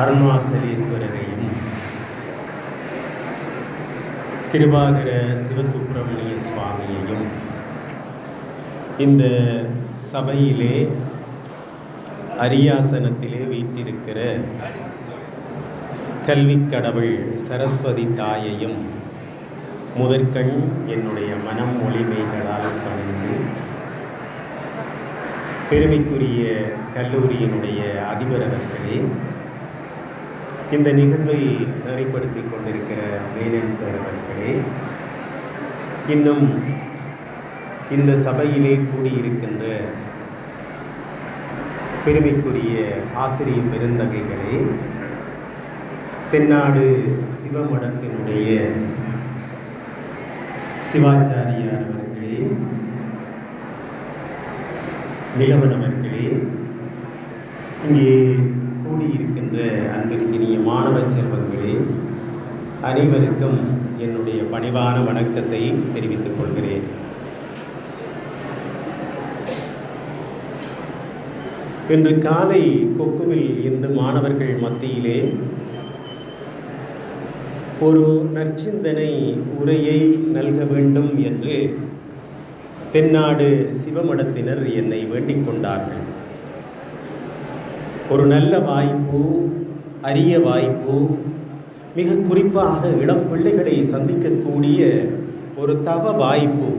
அருணாசலீஸ்வரரையும் கிருபாகர சிவசுப்பிரமணிய சுவாமியையும் இந்த சபையிலே அரியாசனத்திலே வீட்டிருக்கிற கல்விக் கடவுள் சரஸ்வதி தாயையும் முதற்கண் என்னுடைய மனம் மொழிமைகளால் பணிந்து பெருமைக்குரிய கல்லூரியினுடைய அதிபர் அவர்களே இந்த நிகழ்வை நெறிப்படுத்தி கொண்டிருக்கிற மேனன் சார் அவர்களே இன்னும் இந்த சபையிலே கூடியிருக்கின்ற பெருமைக்குரிய ஆசிரிய பெருந்தகைகளே தென்னாடு சிவமடத்தினுடைய சிவாச்சாரியார் அவர்களே நிலவன் இங்கே கூடியிருக்கின்ற அன்பிற்கினிய மாணவ செல்வங்களே அனைவருக்கும் என்னுடைய பணிவான வணக்கத்தை தெரிவித்துக் கொள்கிறேன். இன்று காலை கொக்குவில் இந்து மாணவர்கள் மத்தியிலே ஒரு நற்சிந்தனை உரையை நல்க வேண்டும் என்று தென்னாடு சிவமடத்தினர் என்னை வேண்டிக் கொண்டார்கள். ஒரு நல்ல வாய்ப்பு அரிய வாய்ப்பு மிக குறிப்பாக இளம் பிள்ளைகளை சந்திக்கக்கூடிய ஒரு தவ வாய்ப்பு.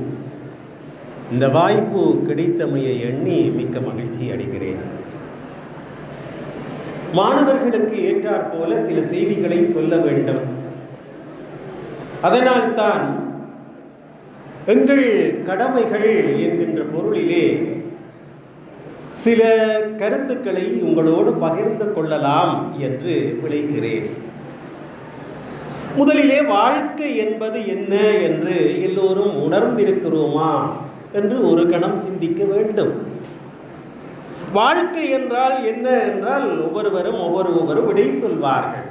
இந்த வாய்ப்பு கிடைத்தமையை எண்ணி மிக்க மகிழ்ச்சி அடைகிறேன். மாணவர்களுக்கு ஏற்றாற் போல சில செய்திகளை சொல்ல வேண்டும். அதனால்தான் எங்கள் கடமைகள் என்கின்ற பொருளிலே சில கருத்துக்களை உங்களோடு பகிர்ந்து கொள்ளலாம் என்று விளைகிறேன் முதலிலே வாழ்க்கை என்பது என்ன என்று எல்லோரும் உணர்ந்திருக்கிறோமா என்று ஒரு கணம் சிந்திக்க வேண்டும். வாழ்க்கை என்றால் என்ன என்றால் ஒவ்வொருவரும் ஒவ்வொருவரும் விடை சொல்வார்கள்.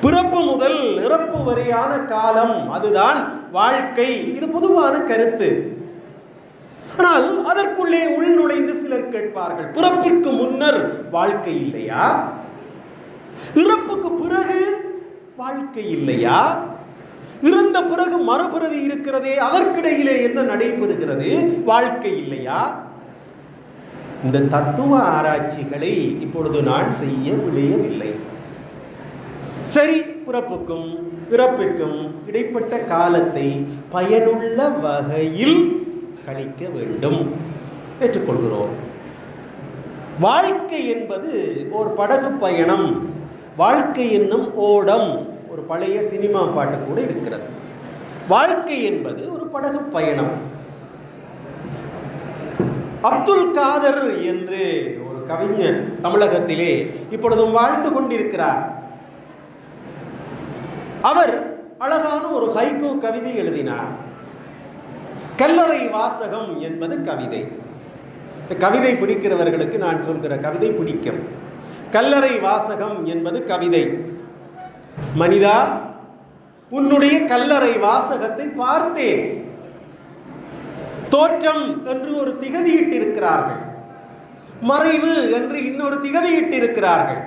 பிறப்பு முதல் இறப்பு பிறப்பு வரையான காலம் அதுதான் வாழ்க்கை. இது பொதுவான கருத்து. ஆனால் அதற்குள்ளே உள் நுழைந்து சிலர் கேட்பார்கள் பிறப்பிற்கு முன்னர் வாழ்க்கை இல்லையா? இறப்புக்கு பிறகு வாழ்க்கை இல்லையா? இறந்த பிறகு மறுபிறவி இருக்கிறதே அதற்கிடையிலே என்ன நடைபெறுகிறது? வாழ்க்கை இல்லையா? இந்த தத்துவ ஆராய்ச்சிகளை இப்பொழுது நான் செய்ய விளையவில்லை சரி பிறப்புக்கும் பிறப்பிற்கும் இடைப்பட்ட காலத்தை பயனுள்ள வகையில் கழிக்க வேண்டும். ஏற்றுக்கொள்கிறோம். வாழ்க்கை என்பது ஒரு படகு பயணம். வாழ்க்கை என்னும் ஓடம் ஒரு பழைய சினிமா பாட்டு கூட இருக்கிறது. வாழ்க்கை என்பது ஒரு படகு பயணம். அப்துல் காதர் என்று ஒரு கவிஞர் தமிழகத்திலே இப்பொழுதும் வாழ்ந்து கொண்டிருக்கிறார். அவர் அழகான ஒரு ஹைகோ கவிதை எழுதினார். கல்லறை வாசகம் என்பது கவிதை. கவிதை பிடிக்கிறவர்களுக்கு நான் சொல்கிற கவிதை பிடிக்கும். கல்லறை வாசகம் என்பது கவிதை. மனிதா உன்னுடைய கல்லறை வாசகத்தை பார்த்தேன். தோற்றம் என்று ஒரு திகதியிட்டிருக்கிறார்கள். மறைவு என்று இன்னொரு திகதியிட்டிருக்கிறார்கள்.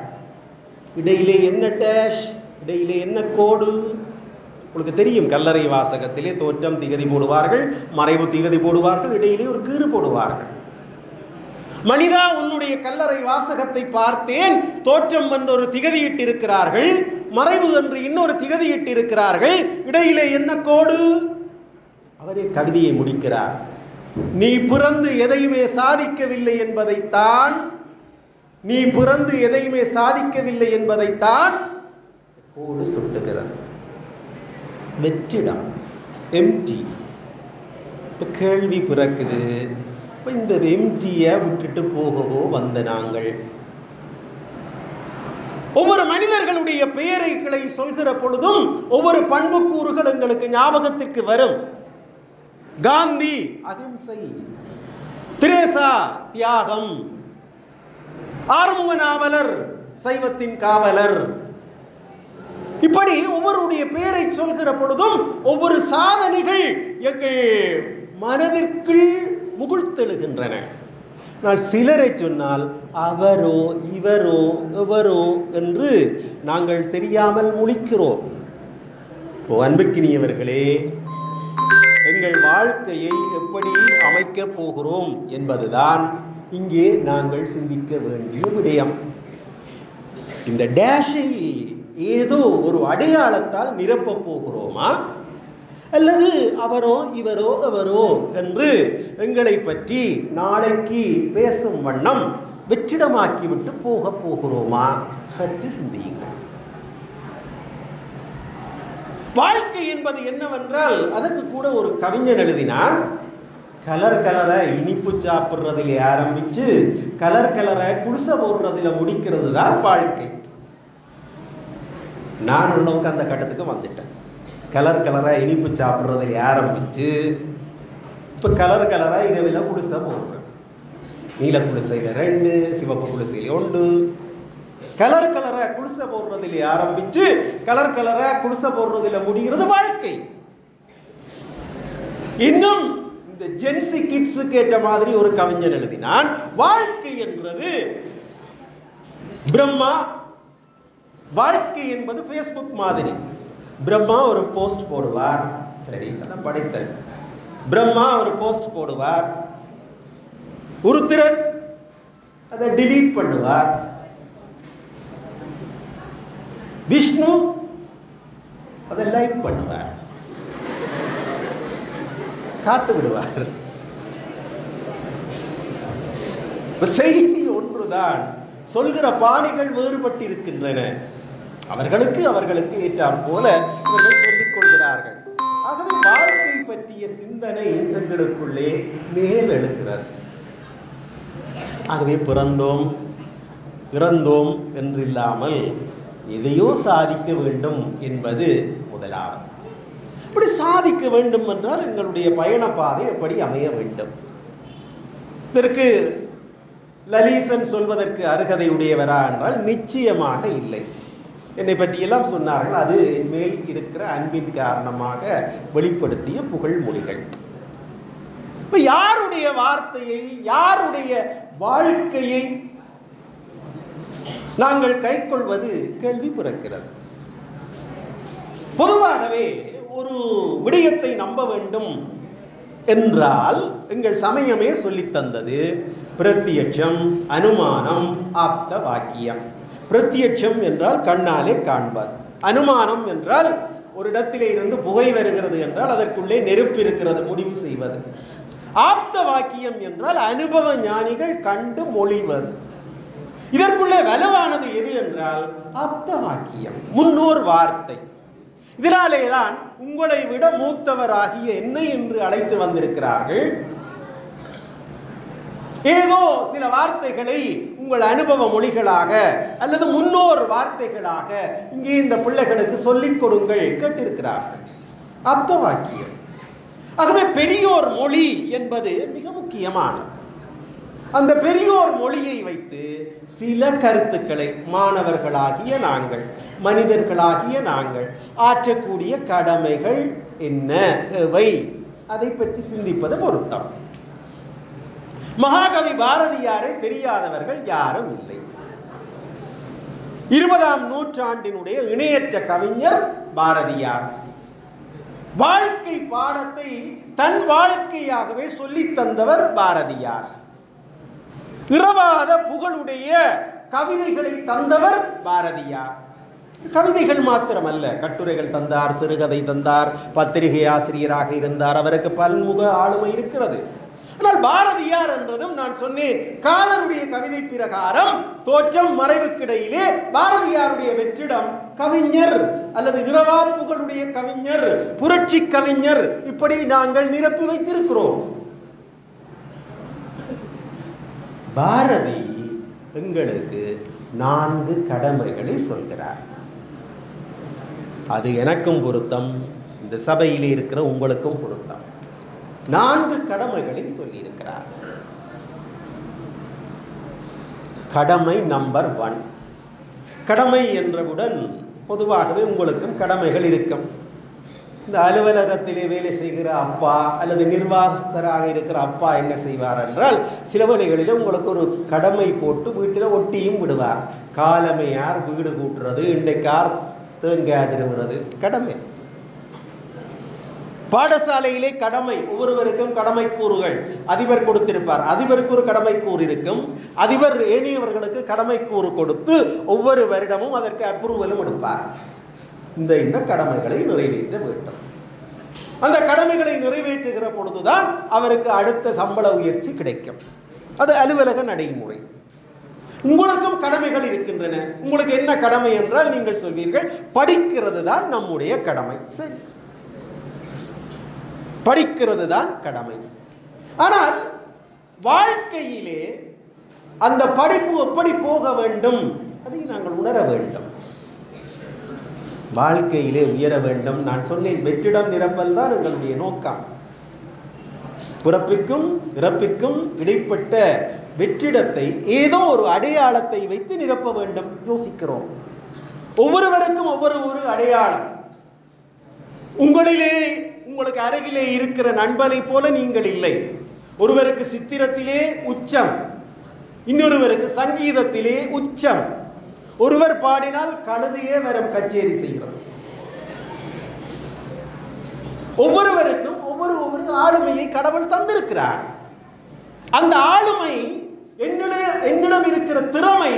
இடையிலே என்ன டேஷ் இடையிலே என்ன கோடு? உங்களுக்கு தெரியும் கல்லறை வாசகத்திலே தோற்றம் திகதி போடுவார்கள் மறைவு திகதி போடுவார்கள் இடையிலே ஒரு கீறு போடுவார்கள். மனிதா உன்னுடைய கல்லறை வாசகத்தை பார்த்தேன் தோற்றம் என்று ஒரு திகதியிட்டிருக்கிறார்கள் மறைவு என்று இன்னொரு திகதியிட்டிருக்கிறார்கள் இடையிலே என்ன கோடு? அவரே கவிதையை முடிக்கிறார். நீ பிறந்து எதையுமே சாதிக்கவில்லை என்பதைத்தான் நீ பிறந்து எதையுமே சாதிக்கவில்லை என்பதைத்தான் கோடு சுட்டுகிறது வெற்றிடம் எம்டி இப்போ கேள்வி பிறக்குது இப்போ இந்த எம்டியை விட்டுட்டு போகவோ வந்த நாங்கள் ஒவ்வொரு மனிதர்களுடைய பெயரைகளை சொல்கிற பொழுதும் ஒவ்வொரு பண்புக்கூறுகள் எங்களுக்கு ஞாபகத்திற்கு வரும் காந்தி அகிம்சை திரேசா தியாகம் ஆறுமுக நாவலர் சைவத்தின் காவலர் இப்படி ஒவ்வொருடைய பெயரை சொல்கிற பொழுதும் ஒவ்வொரு சாதனைகள் எங்கள் மனதிற்குள் முகுழ்த்தெழுகின்றன. நான் சிலரை சொன்னால் அவரோ இவரோ எவரோ என்று நாங்கள் தெரியாமல் முழிக்கிறோம். இப்போ அன்புக்கினியவர்களே எங்கள் வாழ்க்கையை எப்படி அமைக்கப் போகிறோம் என்பதுதான் இங்கே நாங்கள் சிந்திக்க வேண்டிய விடயம். இந்த டேஷை ஏதோ ஒரு அடையாளத்தால் நிரப்பப் போகிறோமா? அல்லது அவரோ இவரோ அவரோ என்று எங்களை பற்றி நாளைக்கு பேசும் வண்ணம் வெற்றிடமாக்கிவிட்டு போக போகிறோமா? சற்று சிந்தியுங்கள். வாழ்க்கை என்பது என்னவென்றால் அதற்கு கூட ஒரு கவிஞன் எழுதினான் கலர் கலரை இனிப்பு சாப்பிட்றதுல ஆரம்பிச்சு கலர் கலரை குடிசை போடுறதுல முடிக்கிறது தான் வாழ்க்கை. நான் உள்ளவங்க அந்த கட்டத்துக்கு வந்துட்டேன். கலர் கலராக இனிப்பு சாப்பிட்றதுல ஆரம்பிச்சு இப்போ கலர் கலராக இரவில் குடிசை போடுறேன். நீல குடிசையில் ரெண்டு சிவப்பு குடிசையில் ஒன்று. கலர் கலராக குடிசை போடுறதுல ஆரம்பிச்சு கலர் கலராக குடிசை போடுறதுல முடிகிறது வாழ்க்கை. இன்னும் இந்த ஜென்சி கிட்ஸுக்கு ஏற்ற மாதிரி ஒரு கவிஞன் எழுதினான் வாழ்க்கை என்றது பிரம்மா வாழ்க்கை என்பது ஃபேஸ்புக் மாதிரி. பிரம்மா ஒரு போஸ்ட் போடுவார். சரி அதான் படைத்தல். பிரம்மா ஒரு போஸ்ட் போடுவார். உருத்திரன் அதை டிலீட் பண்ணுவார். விஷ்ணு அதை லைக் பண்ணுவார். காத்து விடுவார். செய்தி ஒன்றுதான். சொல்கிற பாணிகள் வேறுபட்டிருக்கின்றன. அவர்களுக்கு அவர்களுக்கு ஏற்றாற் போல இவர்கள் சொல்லிக் கொள்கிறார்கள். ஆகவே வாழ்க்கை பற்றிய சிந்தனை எங்களுக்குள்ளே மேல் எழுகிறது. ஆகவே பிறந்தோம் இறந்தோம் என்றில்லாமல் எதையோ சாதிக்க வேண்டும் என்பது முதலாவது. இப்படி சாதிக்க வேண்டும் என்றால் எங்களுடைய பயண பாதை எப்படி அமைய வேண்டும்? இதற்கு லலீசன் சொல்வதற்கு அருகதை உடையவரா என்றால் நிச்சயமாக இல்லை. என்னை பற்றியெல்லாம் சொன்னார்கள். அது என் மேல் இருக்கிற அன்பின் காரணமாக வெளிப்படுத்திய புகழ்மொழிகள். இப்ப யாருடைய வார்த்தையை யாருடைய வாழ்க்கையை நாங்கள் கைக்கொள்வது கேள்வி பிறக்கிறது. பொதுவாகவே ஒரு விடயத்தை நம்ப வேண்டும். என்றால் எங்கள் சமயமே சொல்லித் தந்தது. பிரத்தியட்சம் அனுமானம் ஆப்த வாக்கியம். பிரத்தியட்சம் என்றால் கண்ணாலே காண்பது அனுமானம் என்றால் ஒரு இடத்திலே இருந்து புகை வருகிறது என்றால் அதற்குள்ளே நெருப்பு இருக்கிறது முடிவு செய்வது. ஆப்த வாக்கியம் என்றால் அனுபவ ஞானிகள் கண்டு மொழிவது. இதற்குள்ளே வலுவானது எது என்றால் ஆப்த வாக்கியம் முன்னோர் வார்த்தை. இதனாலேதான் உங்களை விட மூத்தவராகிய என்னை என்று அழைத்து வந்திருக்கிறார்கள். ஏதோ சில வார்த்தைகளை உங்கள் அனுபவ மொழிகளாக அல்லது முன்னோர் வார்த்தைகளாக இங்கே இந்த பிள்ளைகளுக்கு சொல்லிக் கொடுங்கள் கேட்டிருக்கிறார்கள். அப்த வாக்கியம் ஆகவே பெரியோர் மொழி என்பது மிக முக்கியமானது. அந்த பெரியோர் மொழியை வைத்து சில கருத்துக்களை மாணவர்களாகிய நாங்கள் மனிதர்களாகிய நாங்கள் ஆற்றக்கூடிய கடமைகள் என்ன? எவை? அதை பற்றி சிந்திப்பது பொருத்தம். மகாகவி பாரதியாரை தெரியாதவர்கள் யாரும் இல்லை. இருபதாம் நூற்றாண்டினுடைய இணையற்ற கவிஞர் பாரதியார். வாழ்க்கை பாடத்தை தன் வாழ்க்கையாகவே சொல்லித் தந்தவர் பாரதியார். பிறவாத புகழுடைய கவிதைகளை தந்தவர் பாரதியார். கவிதைகள் மாத்திரமல்ல கட்டுரைகள் தந்தார் சிறுகதை தந்தார் பத்திரிகை ஆசிரியராக இருந்தார். அவருக்கு பல்முக ஆளுமை இருக்கிறது. ஆனால் பாரதியார் என்றதும் நான் சொன்னேன் காலருடைய கவிதை பிரகாரம் தோற்றம் மறைவுக்கிடையிலே பாரதியாருடைய வெற்றிடம் கவிஞர் அல்லது இரவாப்புகளுடைய கவிஞர் புரட்சி கவிஞர் இப்படி நாங்கள் நிரப்பி வைத்திருக்கிறோம். பாரதி எங்களுக்கு நான்கு கடமைகளை சொல்கிறார். அது எனக்கும் பொருத்தம் இந்த சபையில் இருக்கிற உங்களுக்கும் பொருத்தம். நான்கு கடமைகளை சொல்லியிருக்கிறார். கடமை நம்பர் ஒன் கடமை என்றவுடன் பொதுவாகவே உங்களுக்கும் கடமைகள் இருக்கும். இந்த அலுவலகத்திலே வேலை செய்கிற அப்பா அல்லது நிர்வாகஸ்தராக இருக்கிற அப்பா என்ன செய்வார் என்றால் சில வேளைகளில் உங்களுக்கு ஒரு கடமை போட்டு வீட்டில் ஒட்டியும் விடுவார். காலமே யார் வீடு கூட்டுறது? இன்றைக்கார் தேங்காய் கடமை. பாடசாலையிலே கடமை ஒவ்வொருவருக்கும் கடமை கூறுகள் அதிபர் கொடுத்திருப்பார். அதிபருக்கு ஒரு கடமை கூறு இருக்கும். அதிபர் ஏனியவர்களுக்கு கடமை கூறு கொடுத்து ஒவ்வொரு வருடமும் அதற்கு அப்ரூவலும் எடுப்பார். இந்த இந்த கடமைகளை நிறைவேற்ற வேண்டும். அந்த கடமைகளை நிறைவேற்றுகிற பொழுதுதான் அவருக்கு அடுத்த சம்பள உயர்ச்சி கிடைக்கும். அது அலுவலக நடைமுறை. உங்களுக்கும் கடமைகள் இருக்கின்றன. உங்களுக்கு என்ன கடமை என்றால் நீங்கள் சொல்வீர்கள் படிக்கிறது தான் நம்முடைய கடமை. சரி. படிக்கிறது தான் கடமை. ஆனால் வாழ்க்கையிலே அந்த படிப்பு எப்படி போக வேண்டும்? அதை நாங்கள் உணர வேண்டும். வாழ்க்கையிலே உயர வேண்டும். நான் சொன்னேன் வெற்றிடம் நிரப்பல் தான் எங்களுடைய நோக்கம். பிறப்பிற்கும் இறப்பிற்கும் இடைப்பட்ட வெற்றிடத்தை ஏதோ ஒரு அடையாளத்தை வைத்து நிரப்ப வேண்டும். யோசிக்கிறோம். ஒவ்வொருவருக்கும் ஒவ்வொரு ஒரு அடையாளம். உங்களிலே உங்களுக்கு அருகிலே இருக்கிற நண்பனை போல நீங்கள் இல்லை. ஒருவருக்கு சித்திரத்திலே உச்சம் இன்னொருவருக்கு சங்கீதத்திலே உச்சம். ஒருவர் பாடினால் கழுதையே வரும் கச்சேரி செய்கிறது. ஒவ்வொருவருக்கும் ஒவ்வொரு ஒவ்வொரு ஆளுமையை கடவுள் தந்திருக்கிறார். அந்த ஆளுமை என்னுடைய என்னிடம் இருக்கிற திறமை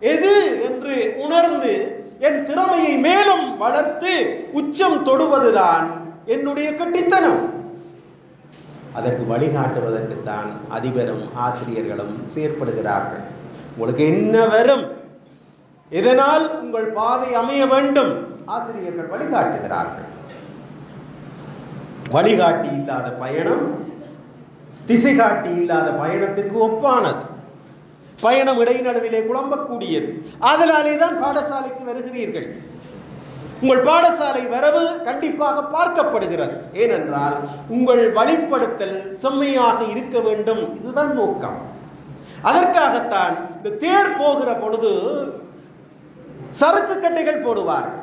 எது என்று உணர்ந்து என் திறமையை மேலும் வளர்த்து உச்சம் தொடுவதுதான் என்னுடைய கட்டித்தனம். அதற்கு வழிகாட்டுவதற்குத்தான் அதிபரும் ஆசிரியர்களும் செயற்படுகிறார்கள். உங்களுக்கு என்ன வரும்? இதனால் உங்கள் பாதை அமைய வேண்டும். ஆசிரியர்கள் வழிகாட்டுகிறார்கள். வழிகாட்டி இல்லாத பயணம் திசை காட்டி இல்லாத பயணத்திற்கு ஒப்பானது. பயணம் இடைநடுவிலே குழம்பக்கூடியது. அதனாலே தான் பாடசாலைக்கு வருகிறீர்கள். உங்கள் பாடசாலை வரவு கண்டிப்பாக பார்க்கப்படுகிறது. ஏனென்றால் உங்கள் வழிப்படுத்தல் செம்மையாக இருக்க வேண்டும். இதுதான் நோக்கம். அதற்காகத்தான் இந்த தேர் போகிற பொழுது சரக்கு கட்டைகள் போடுவார்கள்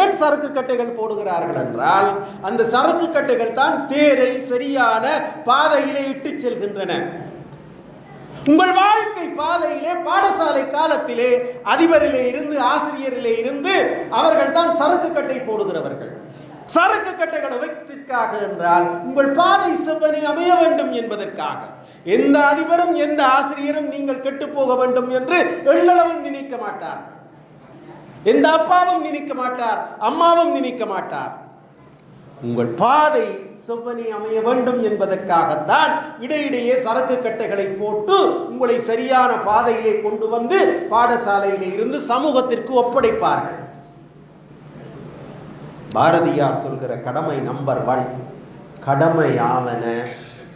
ஏன் சரக்கு கட்டைகள் போடுகிறார்கள் என்றால் அந்த சரக்கு கட்டைகள் தான் தேரை சரியான பாதையிலே இட்டு செல்கின்றன. உங்கள் வாழ்க்கை பாதையிலே பாடசாலை காலத்திலே அதிபரிலே இருந்து ஆசிரியரிலே இருந்து அவர்கள் தான் சரக்கு கட்டை போடுகிறவர்கள். சரக்கு கட்டைகளை வைத்திற்காக என்றால் உங்கள் பாதை செவ்வனை அமைய வேண்டும் என்பதற்காக. எந்த அதிபரும் எந்த ஆசிரியரும் நீங்கள் கெட்டு போக வேண்டும் என்று எள்ளளவும் நினைக்க மாட்டார்கள். எந்த அப்பாவும் நினைக்க மாட்டார் அம்மாவும் நினைக்க மாட்டார். உங்கள் பாதை செவ்வனி அமைய வேண்டும் என்பதற்காகத்தான் இடையிடையே சரக்கு கட்டைகளை போட்டு உங்களை சரியான பாதையிலே கொண்டு வந்து பாடசாலையிலே இருந்து சமூகத்திற்கு ஒப்படைப்பார்கள். பாரதியார் சொல்கிற கடமை நம்பர் ஒன் கடமையாவன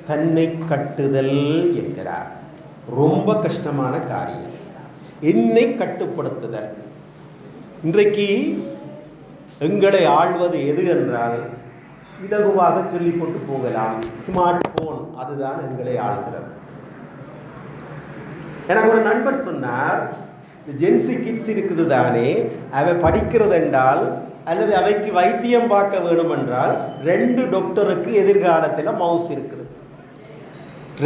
தன்னை கட்டுதல் என்கிறார். ரொம்ப கஷ்டமான காரியம். என்னை கட்டுப்படுத்துதல். இன்றைக்கு எங்களை ஆள்வது எது என்றால் இலகுவாக சொல்லி போட்டு போகலாம். ஸ்மார்ட் போன் அதுதான் எங்களை ஆள்கிறது. எனக்கு ஒரு நண்பர் சொன்னார் ஜென்சி கிட்ஸ் இருக்குது தானே அவை படிக்கிறது என்றால் அல்லது அவைக்கு வைத்தியம் பார்க்க வேணும் என்றால் ரெண்டு டாக்டருக்கு எதிர்காலத்தில் மவுஸ் இருக்குது.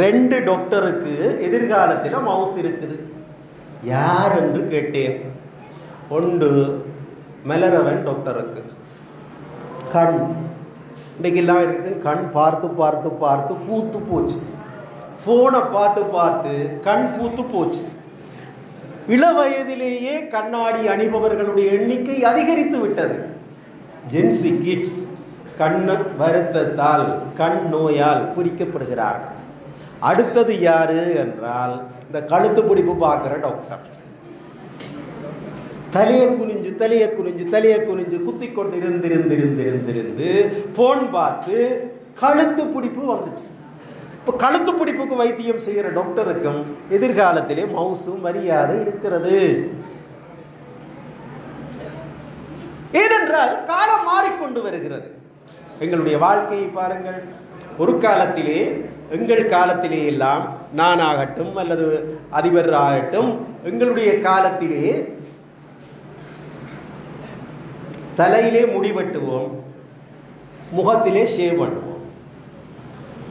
ரெண்டு டாக்டருக்கு எதிர்காலத்தில் மவுஸ் இருக்குது. யார் என்று கேட்டேன். ஒன்று மலரவன் டாக்டருக்கு கண். இன்றைக்கெல்லாம் இருக்குது கண் பார்த்து பார்த்து பார்த்து பூத்து போச்சு. ஃபோனை பார்த்து பார்த்து கண் பூத்து போச்சு. இள வயதிலேயே கண்ணாடி அணிபவர்களுடைய எண்ணிக்கை அதிகரித்து விட்டது. ஜென்சி கிட்ஸ் கண் வருத்தத்தால் கண் நோயால் பிடிக்கப்படுகிறார்கள். அடுத்தது யாரு என்றால் இந்த கழுத்து பிடிப்பு பார்க்குற டாக்டர் தலையை குனிஞ்சு தலையை குனிஞ்சு தலையை குனிஞ்சு குத்தி கொண்டு இருந்து இருந்து இருந்து ஃபோன் பார்த்து கழுத்து பிடிப்பு வந்துட்டு இப்போ கழுத்து பிடிப்புக்கு வைத்தியம் செய்கிற டாக்டருக்கும் எதிர்காலத்திலே மவுசும் மரியாதை இருக்கிறது. ஏனென்றால் காலம் மாறிக்கொண்டு வருகிறது. எங்களுடைய வாழ்க்கையை பாருங்கள். ஒரு காலத்திலே எங்கள் காலத்திலே எல்லாம் நானாகட்டும் அல்லது அதிபர் ஆகட்டும் எங்களுடைய காலத்திலே தலையிலே முடி வெட்டுவோம் முகத்திலே ஷேவ் பண்ணுவோம்.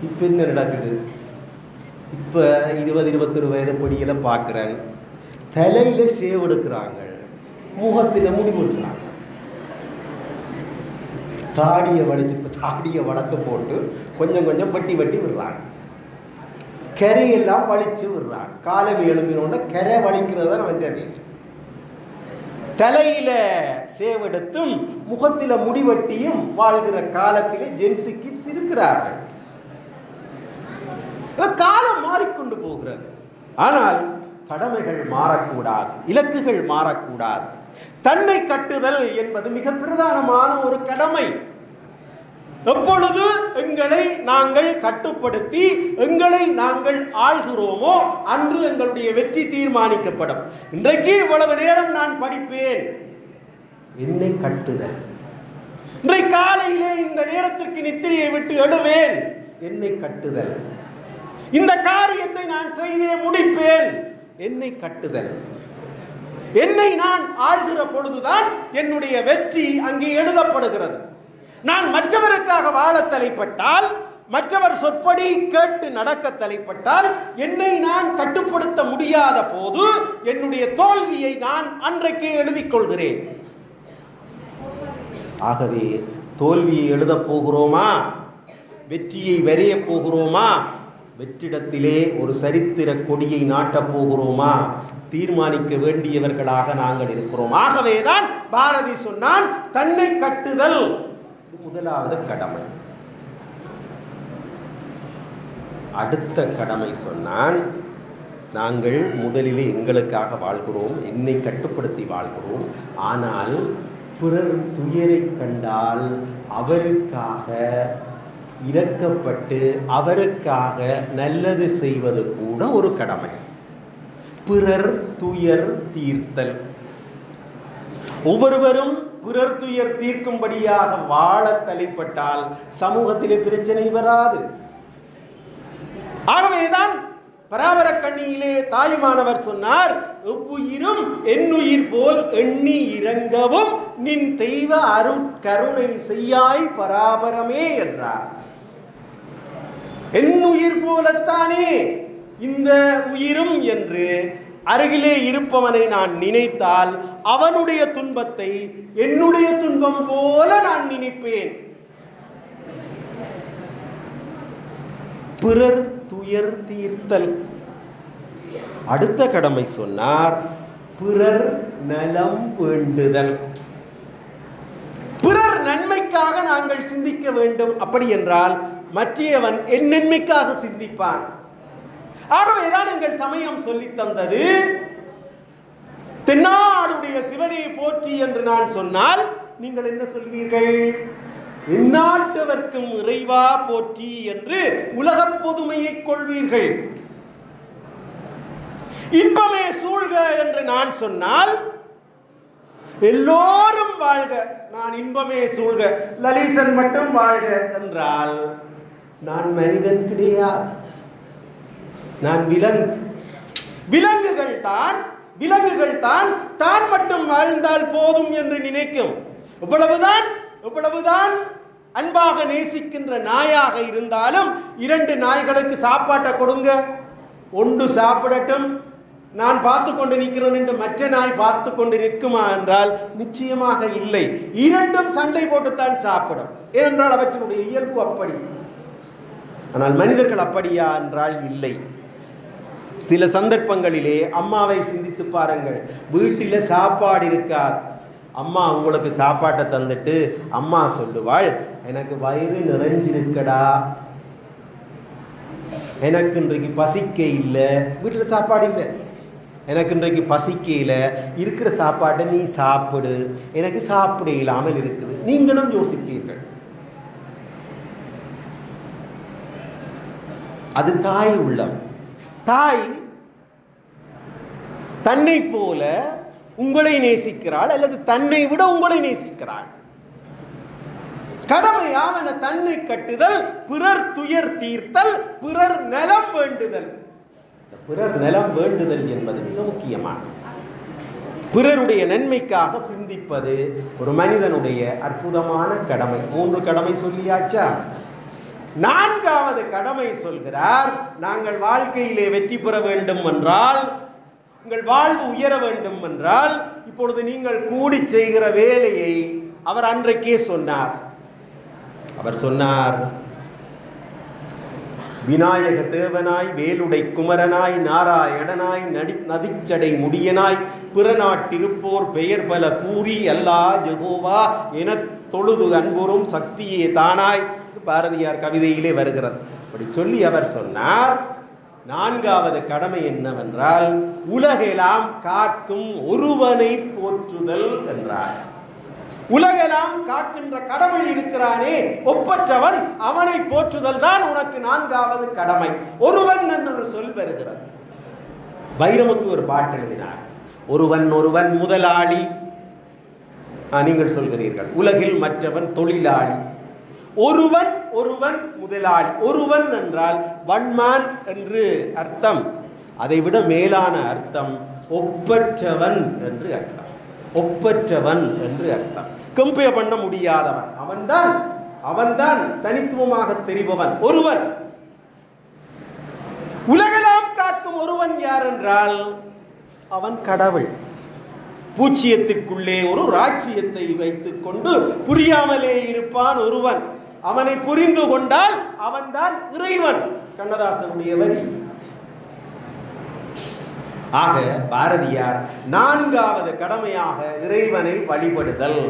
இப்போ என்ன நடக்குது? இப்போ இருபது இருபத்தொரு வயது படியில் பார்க்குறேன் தலையில் சேவ் எடுக்கிறாங்க. முகத்தில் முடி வெட்டுறாங்க. தாடியை வலிச்சு தாடியை வளர்த்து போட்டு கொஞ்சம் கொஞ்சம் வட்டி வட்டி விடுறாங்க. கரையெல்லாம் வலிச்சு விடுறாங்க. காலம் எழும்பினோடனே கரை வலிக்கிறது தான் நம்ம தெரியும் தலையில சேவெடுத்தும் முகத்தில முடிவட்டியும் வாழ்கிற காலத்திலே ஜென்சி கிட்ஸ் இருக்கிறார்கள். காலம் மாறிக்கொண்டு போகிறது. ஆனால் கடமைகள் மாறக்கூடாது இலக்குகள் மாறக்கூடாது. தன்னை கட்டுதல் என்பது மிக பிரதானமான ஒரு கடமை. எப்பொழுது எங்களை நாங்கள் கட்டுப்படுத்தி எங்களை நாங்கள் ஆள்கிறோமோ அன்று எங்களுடைய வெற்றி தீர்மானிக்கப்படும். இன்றைக்கு இவ்வளவு நேரம் நான் படிப்பேன். என்னை கட்டுதல். இன்றை காலையிலே இந்த நேரத்திற்கு நித்திரையை விட்டு எழுவேன். என்னை கட்டுதல். இந்த காரியத்தை நான் செய்தே முடிப்பேன். என்னை கட்டுதல். என்னை நான் ஆழ்கிற பொழுதுதான் என்னுடைய வெற்றி அங்கே எழுதப்படுகிறது. நான் மற்றவருக்காக வாழ தலைப்பட்டால் மற்றவர் சொற்படி கேட்டு நடக்க தலைப்பட்டால் என்னை நான் கட்டுப்படுத்த முடியாத போது என்னுடைய தோல்வியை நான் அன்றைக்கே எழுதிக் கொள்கிறேன். ஆகவே தோல்வியை எழுதப் போகிறோமா? வெற்றியை வரைய போகிறோமா? வெற்றிடத்திலே ஒரு சரித்திர கொடியை நாட்டப் போகிறோமா? தீர்மானிக்க வேண்டியவர்களாக நாங்கள் இருக்கிறோம். ஆகவேதான் பாரதி சொன்னான் தன்னை கட்டுதல். முதலாவது கடமை. அடுத்த கடமை சொன்னான் நாங்கள் முதலிலே எங்களுக்காக வாழ்கிறோம் என்னை கட்டுப்படுத்தி வாழ்கிறோம். ஆனால் பிறர் துயரை கண்டால் அவருக்காக இரக்கப்பட்டு அவருக்காக நல்லது செய்வது கூட ஒரு கடமை. பிறர் துயர் தீர்த்தல். ஒவ்வொருவரும் பிறர் துயர் தீர்க்கும்படியாக வாழ தலைப்பட்டால் சமூகத்திலே பிரச்சனை வராது. ஆகவேதான் பராபர கண்ணியிலே தாயுமானவர் சொன்னார் எவ்வுயிரும் என்னுயிர் போல் எண்ணி இறங்கவும் நின் தெய்வ அருட்கருணை செய்யாய் பராபரமே என்றார். என்னுயிர் போலத்தானே இந்த உயிரும் என்று அருகிலே இருப்பவனை நான் நினைத்தால் அவனுடைய துன்பத்தை என்னுடைய துன்பம் போல நான் நினைப்பேன். பிறர் துயர் தீர்த்தல். அடுத்த கடமை சொன்னார் பிறர் நலம் வேண்டுதல். பிறர் நன்மைக்காக நாங்கள் சிந்திக்க வேண்டும். அப்படி என்றால் மற்றியவன் என் நன்மைக்காக சிந்திப்பான். ஆகவேதான் எங்கள் சமயம் சொல்லி தந்தது. தென்னாடுடைய சிவனை போற்றி என்று நான் சொன்னால் நீங்கள் என்ன சொல்வீர்கள்? எந்நாட்டவர்க்கும் இறைவா போற்றி என்று உலகப் பொதுமையை கொள்வீர்கள். இன்பமே சூழ்க என்று நான் சொன்னால் எல்லோரும் வாழ்க நான் இன்பமே சூழ்க லலிசன் மட்டும் வாழ்க என்றால் நான் மனிதன் கிடையாது. நான் விலங்கு. விலங்குகள் தான் விலங்குகள் தான் தான் மட்டும் வாழ்ந்தால் போதும் என்று நினைக்கும். இவ்வளவுதான் இவ்வளவுதான் அன்பாக நேசிக்கின்ற நாயாக இருந்தாலும் இரண்டு நாய்களுக்கு சாப்பாட்டை கொடுங்க. ஒன்று சாப்பிடட்டும். நான் பார்த்து கொண்டு நிற்கிறேன் என்று மற்ற நாய் பார்த்து கொண்டு நிற்குமா என்றால் நிச்சயமாக இல்லை. இரண்டும் சண்டை போட்டுத்தான் சாப்பிடும். ஏனென்றால் அவற்றினுடைய இயல்பு அப்படி. ஆனால் மனிதர்கள் அப்படியா என்றால் இல்லை. சில சந்தர்ப்பங்களிலே அம்மாவை சிந்தித்து பாருங்கள். வீட்டில் சாப்பாடு இருக்காது. அம்மா உங்களுக்கு சாப்பாட்டை தந்துட்டு அம்மா சொல்லுவாள் எனக்கு வயிறு நிறைஞ்சிருக்கடா. எனக்கு இன்றைக்கு பசிக்க இல்லை. வீட்டில் சாப்பாடு இல்லை. எனக்கு இன்றைக்கு பசிக்கையில் இருக்கிற சாப்பாட்டை நீ சாப்பிடு. எனக்கு சாப்பிட இல்லாமல் இருக்குது. நீங்களும் யோசிப்பீர்கள். அது தாய் உள்ளம். தாய் தன்னை போல உங்களை நேசிக்கிறாள் அல்லது தன்னை விட உங்களை நேசிக்கிறாள். கடமையாவன தன்னை கட்டுதல் பிறர் துயர் தீர்த்தல் பிறர் நலம் வேண்டுதல். பிறர் நலம் வேண்டுதல் என்பது மிக முக்கியமானது. பிறருடைய நன்மைக்காக சிந்திப்பது ஒரு மனிதனுடைய அற்புதமான கடமை. மூன்று கடமை சொல்லியாச்சா? நான்காவது கடமை சொல்கிறார் நாங்கள் வாழ்க்கையிலே வெற்றி பெற வேண்டும் என்றால் உங்கள் வாழ்வு உயர வேண்டும் என்றால் இப்பொழுது நீங்கள் கூடி செய்கிற வேலையை அவர் அன்றைக்கே சொன்னார். அவர் சொன்னார் விநாயக தேவனாய் வேலுடை குமரனாய் நாராயணனாய் நடி நதிச்சடை முடியனாய் பிறநாட்டிருப்போர் பெயர் பல கூறி அல்லா ஜெகோவா என தொழுது அன்புறும் சக்தியே தானாய். பாரதியார் கவிதையிலே வருகிறது. அப்படி சொல்லி அவர் சொன்னார் நான்காவது கடமை என்னவென்றால் உலகெல்லாம் காக்கும் ஒருவனை போற்றுதல் என்றார். உலகெல்லாம் காக்கின்ற கடவுள் இருக்கிறானே ஒப்பற்றவன் அவனை போற்றுதல் தான் உனக்கு நான்காவது கடமை ஒருவன் என்று சொல் வருகிறது. வைரமுத்து ஒரு பாட்டு எழுதினார் ஒருவன் ஒருவன் முதலாளி நீங்கள் சொல்கிறீர்கள் உலகில் மற்றவன் தொழிலாளி ஒருவன் ஒருவன் முதலாளி. ஒருவன் என்றால் வன்மான் என்று அர்த்தம். அதைவிட மேலான அர்த்தம் ஒப்பற்றவன் என்று அர்த்தம். ஒப்பற்றவன் என்று அர்த்தம். கம்பேர் பண்ண முடியாதவன். அவன்தான் அவன்தான் தனித்துவமாக தெரிபவன். ஒருவன். உலகெல்லாம் காக்கும் ஒருவன் யார் என்றால் அவன் கடவுள். பூச்சியத்திற்குள்ளே ஒரு ராச்சியத்தை வைத்துக்கொண்டு புரியாமலே இருப்பான் ஒருவன். அவனை புரிந்து கொண்டால் அவன்தான் இறைவன். கண்ணதாசனுடைய வரி ஆக பாரதியார் நான்காவது கடமையாக இறைவனை வழிபடுதல்.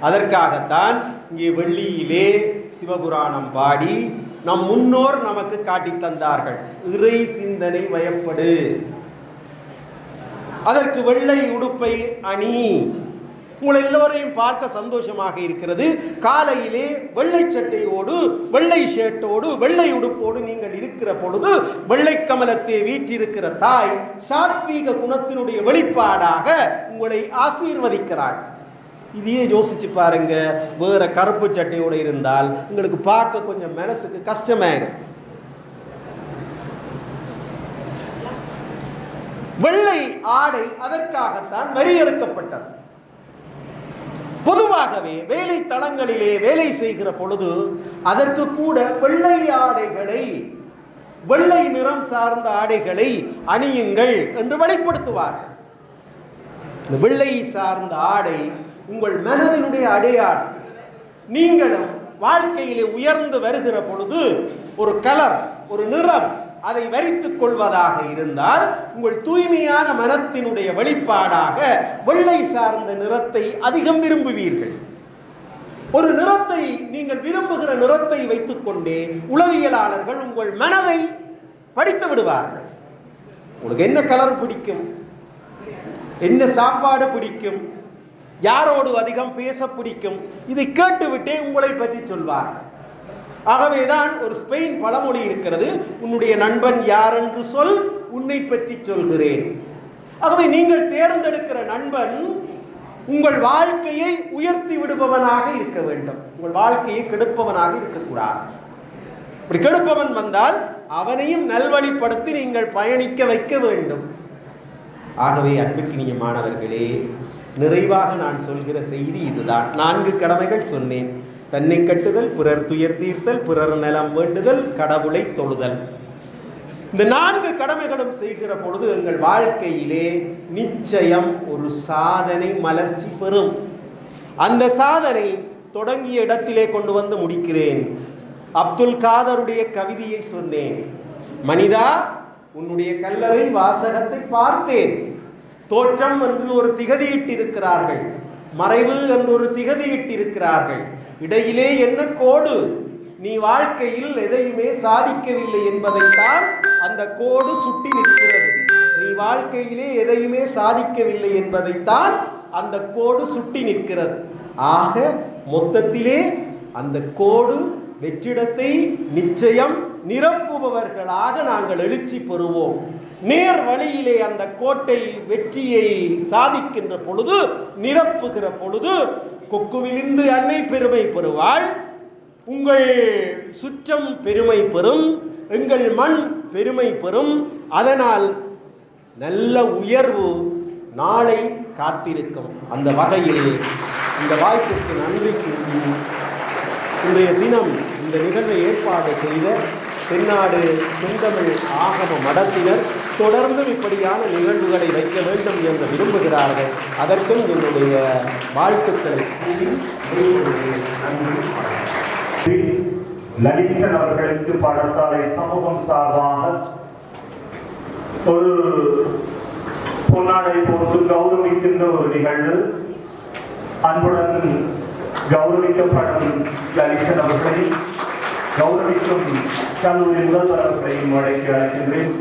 அதற்காகத்தான் இங்கே வெள்ளியிலே சிவபுராணம் பாடி நம் முன்னோர் நமக்கு காட்டி தந்தார்கள். இறை சிந்தனை வயப்படு. அதற்கு வெள்ளை உடுப்பை அணி. உங்கள் எல்லோரையும் பார்க்க சந்தோஷமாக இருக்கிறது. காலையிலே வெள்ளை சட்டையோடு வெள்ளை ஷர்ட்டோடு வெள்ளை உடுப்போடு நீங்கள் இருக்கிற பொழுது வெள்ளை கமலத்தை வீற்றிருக்கிற தாய் சாத்வீக குணத்தினுடைய வெளிப்பாடாக உங்களை ஆசீர்வதிக்கிறார் இதையே யோசிச்சு பாருங்க. வேற கருப்பு சட்டையோடு இருந்தால் உங்களுக்கு பார்க்க கொஞ்சம் மனசுக்கு கஷ்டமாயிரும். வெள்ளை ஆடை அதற்காகத்தான் வரையறுக்கப்பட்டது. பொதுவாகவே வேலை தளங்களிலே வேலை செய்கிற பொழுது அதற்கு கூட வெள்ளை ஆடைகளை வெள்ளை நிறம் சார்ந்த ஆடைகளை அணியுங்கள் என்று வெளிப்படுத்துவார்கள் இந்த வெள்ளை சார்ந்த ஆடை உங்கள் மனதினுடைய அடையாளம். நீங்களும் வாழ்க்கையிலே உயர்ந்து வருகிற பொழுது ஒரு கலர் ஒரு நிறம் அதை வரித்துக் கொள்வதாக இருந்தால் உங்கள் தூய்மையான மனத்தினுடைய வெளிப்பாடாக வெள்ளை சார்ந்த நிறத்தை அதிகம் விரும்புவீர்கள். ஒரு நிறத்தை நீங்கள் விரும்புகிற நிறத்தை வைத்துக்கொண்டே உளவியலாளர்கள் உங்கள் மனதை படித்து விடுவார்கள். உங்களுக்கு என்ன கலர் பிடிக்கும்? என்ன சாப்பாடு பிடிக்கும்? யாரோடு அதிகம் பேச பிடிக்கும்? இதை கேட்டுவிட்டே உங்களை பற்றி சொல்வார்கள். ஆகவேதான் ஒரு ஸ்பெயின் பழமொழி இருக்கிறது. உன்னுடைய நண்பன் யார் என்று சொல் உன்னை பற்றி சொல்கிறேன். ஆகவே நீங்கள் தேர்ந்தெடுக்கிற நண்பன் உங்கள் வாழ்க்கையை உயர்த்தி விடுபவனாக இருக்க வேண்டும். உங்கள் வாழ்க்கையை கெடுப்பவனாக இருக்கக்கூடாது. இப்படி கெடுப்பவன் வந்தால் அவனையும் நல்வழிப்படுத்தி நீங்கள் பயணிக்க வைக்க வேண்டும். ஆகவே அன்புக்கினிய மாணவர்களே நிறைவாக நான் சொல்கிற செய்தி இதுதான். நான்கு கடமைகள் சொன்னேன். தன்னை கட்டுதல் பிறர் துயர் தீர்த்தல் பிறர் நலம் வேண்டுதல் கடவுளை தொழுதல். இந்த நான்கு கடமைகளும் செய்கிற பொழுது எங்கள் வாழ்க்கையிலே நிச்சயம் ஒரு சாதனை மலர்ச்சி பெறும். அந்த சாதனை தொடங்கிய இடத்திலே கொண்டு வந்து முடிக்கிறேன். அப்துல் காதருடைய கவிதையை சொன்னேன். மனிதா உன்னுடைய கல்லறை வாசகத்தை பார்த்தேன். தோற்றம் என்று ஒரு திகதியிட்டிருக்கிறார்கள் மறைவு என்றொரு திகதியிட்டிருக்கிறார்கள் இடையிலே என்ன கோடு? நீ வாழ்க்கையில் எதையுமே சாதிக்கவில்லை என்பதைத்தான் அந்த கோடு சுட்டி நிற்கிறது. நீ வாழ்க்கையிலே எதையுமே சாதிக்கவில்லை என்பதைத்தான் அந்த கோடு சுட்டி நிற்கிறது. ஆக மொத்தத்திலே அந்த கோடு வெற்றிடத்தை நிச்சயம் நிரப்புபவர்களாக நாங்கள் எழுச்சி பெறுவோம். நேர் வழியிலே அந்த கோட்டை வெற்றியை சாதிக்கின்ற பொழுது நிரப்புகிற பொழுது கொக்குவிலிந்து அன்னை பெருமை பெறுவாள். உங்கள் சுற்றம் பெருமை பெறும் எங்கள் மண் பெருமை பெறும். அதனால் நல்ல உயர்வு நாளை காத்திருக்கும். அந்த வகையில் இந்த வாய்ப்புக்கு நன்றி கூறி இன்றைய தினம் இந்த நிகழ்வை ஏற்பாடு செய்த தென்னாடு செந்தமிழ் ஆகம மடத்தினர் தொடர்ந்தும் இப்படியான நிகழ்வுகளை வைக்க வேண்டும் என்று விரும்புகிறார்கள். அதற்கும் என்னுடைய வாழ்த்துக்களை லலிசன் அவர்களுக்கு பாடசாலை சமூகம் சார்பாக ஒரு பொன்னாடை போட்டு கௌரவிக்கின்ற ஒரு நிகழ்வு. அன்புடன் கௌரவிக்கப்படும் லலிசன் அவர்களை கௌரவிக்கும் கல்லூரி முதல்வர் அவர்களையும் அழைக்க அழைக்கின்றேன்.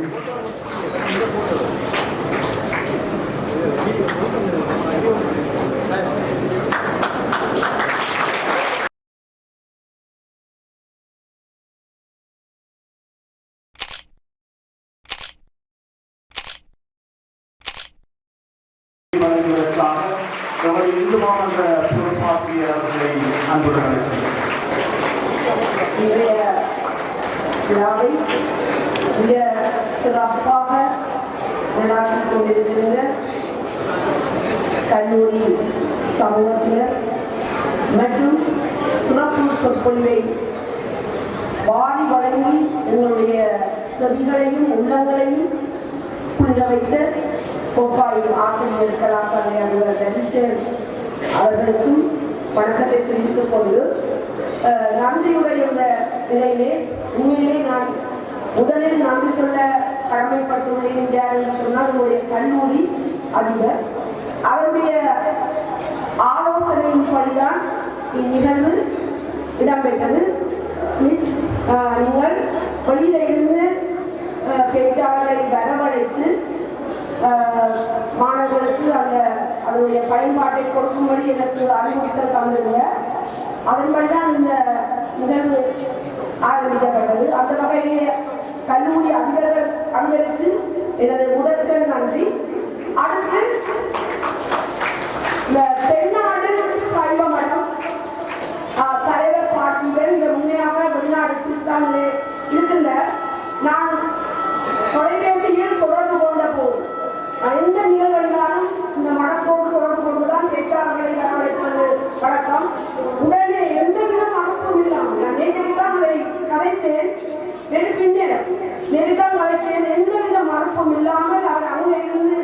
வழங்குவதற்காக நமது இந்து மாமன்ற பொறுப்பாசிரியர் அவர்களை அன்புடன் அழைக்கின்றேன் மிக சிறப்பாக நடாத்தி கொண்டிருக்கிற கல்லூரி சமூகத்தினர் மற்றும் சிறப்பு சொற்பொழிவை வாடி வழங்கி எங்களுடைய செவிகளையும் உள்ளங்களையும் புரிந்த வைத்த கோப்பாயின் ஆசிரியர் கலாசாலை அலுவலர் தரிசன் அவர்களுக்கும் வணக்கத்தை தெரிவித்துக் கொண்டு அஹ், நன்றியுடைய நிலையிலே உண்மையிலே நான் முதலில் நன்றி சொல்ல கடமைப்பட்டுள்ளேன் என்று சொன்னால் என்னுடைய கல்லூரி அதிபர் அவருடைய ஆலோசனையின்படிதான் இந்நிகழ்வு இடம்பெற்றது. மிஸ் அஹ், நீங்கள் வெளியில இருந்து அஹ், பேச்சாளர்களை வரவழைத்து அஹ், மாணவர்களுக்கு அந்த அதனுடைய பயன்பாட்டை கொடுக்கும்படி எனக்கு அறிவுறுத்தல் தந்திருங்க அதன்படிதான் இந்த நிகழ்வு ஆரம்பிக்கப்பட்டது. அந்த வகையிலே கல்லூரி அதிபர்கள் அதிபருக்கு எனது முதற்கண் நன்றி. அடுத்து இந்த தென்னாடு சைவ மடம் ஆஹ், தலைவர் பார்த்திபன் இங்க உண்மையாக வெளிநாடு கிறிஸ்தானிலே இருக்கின்ற நான் தொலைபேசியில் தொடர்பு கொண்ட போது நான் எந்த நிகழ்வு இருந்தாலும் இந்த மடத்தோடு தொடர்பு கொண்டுதான் பேச்சாளர்களை வரவழைப்பது வழக்கம் உடனே எந்தவித மறுப்பும் இல்லாமல் நான் நேற்று தான் வளைத்தேன் கதைத்தேன் நெருக்க வளைத்தேன் நேற்று தான் எந்தவித மறுப்பும் இல்லாமல் அவர் அங்கே இருந்து